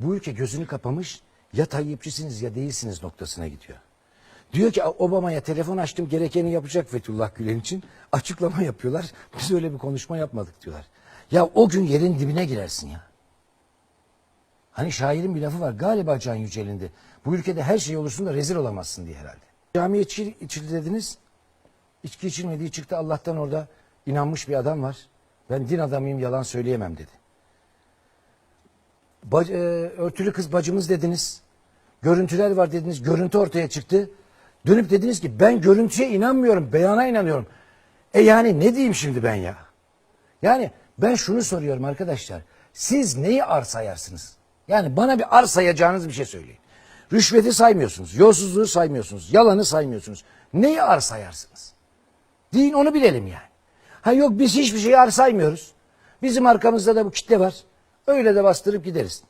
Bu ülke gözünü kapamış ya Tayyipçisiniz ya değilsiniz noktasına gidiyor. Diyor ki Obama'ya telefon açtım gerekeni yapacak Fethullah Gülen için. Açıklama yapıyorlar. Biz öyle bir konuşma yapmadık diyorlar. Ya o gün yerin dibine girersin ya. Hani şairin bir lafı var galiba Can Yücel'in de. Bu ülkede her şey olursun da rezil olamazsın diye herhalde. Camiye içi, içildi dediniz. İçki içilmediği çıktı Allah'tan orada inanmış bir adam var. Ben din adamıyım yalan söyleyemem dedi. Bac- e, örtülü kız bacımız dediniz. Görüntüler var dediniz. Görüntü ortaya çıktı. Dönüp dediniz ki ben görüntüye inanmıyorum. Beyana inanıyorum. E yani ne diyeyim şimdi ben ya? Yani ben şunu soruyorum arkadaşlar. Siz neyi arsayarsınız? Yani bana bir arsayacağınız bir şey söyleyin. Rüşveti saymıyorsunuz. Yolsuzluğu saymıyorsunuz. Yalanı saymıyorsunuz. Neyi arsayarsınız? Deyin onu bilelim yani. Ha yok biz hiçbir şeyi arsaymıyoruz. Bizim arkamızda da bu kitle var. Öyle de bastırıp gideriz.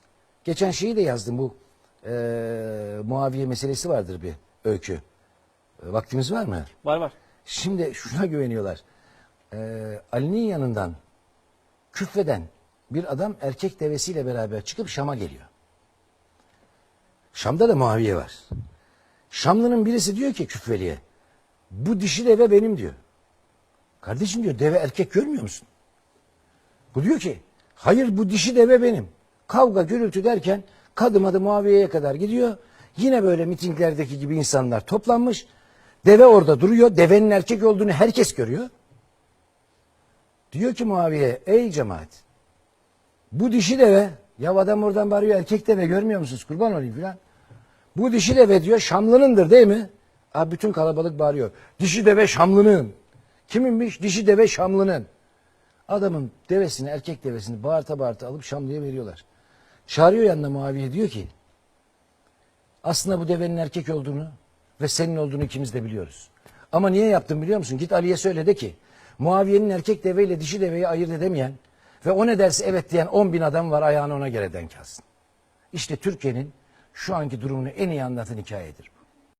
Geçen şeyi de yazdım bu eee Muaviye meselesi vardır bir öykü. E, Vaktimiz var mı? Var var. Şimdi şuna güveniyorlar. Ee, Ali'nin yanından küfreden bir adam erkek devesiyle beraber çıkıp Şam'a geliyor. Şam'da da Muaviye var. Şamlı'nın birisi diyor ki küfveliye bu dişi deve benim diyor. Kardeşim diyor deve erkek görmüyor musun? Bu diyor ki hayır bu dişi deve benim. Kavga gürültü derken kadım adı Muaviye'ye kadar gidiyor. Yine böyle mitinglerdeki gibi insanlar toplanmış. Deve orada duruyor. Devenin erkek olduğunu herkes görüyor. Diyor ki Muaviye ey cemaat bu dişi deve ya adam oradan bağırıyor erkek deve görmüyor musunuz kurban olayım filan. Bu dişi deve diyor Şamlı'nındır değil mi? Abi bütün kalabalık bağırıyor. Dişi deve Şamlı'nın. Kiminmiş? Dişi deve Şamlı'nın. Adamın devesini, erkek devesini bağırta bağırta alıp Şamlı'ya veriyorlar. Çağırıyor yanına Muaviye diyor ki aslında bu devenin erkek olduğunu ve senin olduğunu ikimiz de biliyoruz. Ama niye yaptın biliyor musun? Git Ali'ye söyle de ki Muaviye'nin erkek deveyle dişi deveyi ayırt edemeyen ve o ne derse evet diyen 10 bin adam var ayağını ona göre denk alsın. İşte Türkiye'nin şu anki durumunu en iyi anlatan hikayedir bu.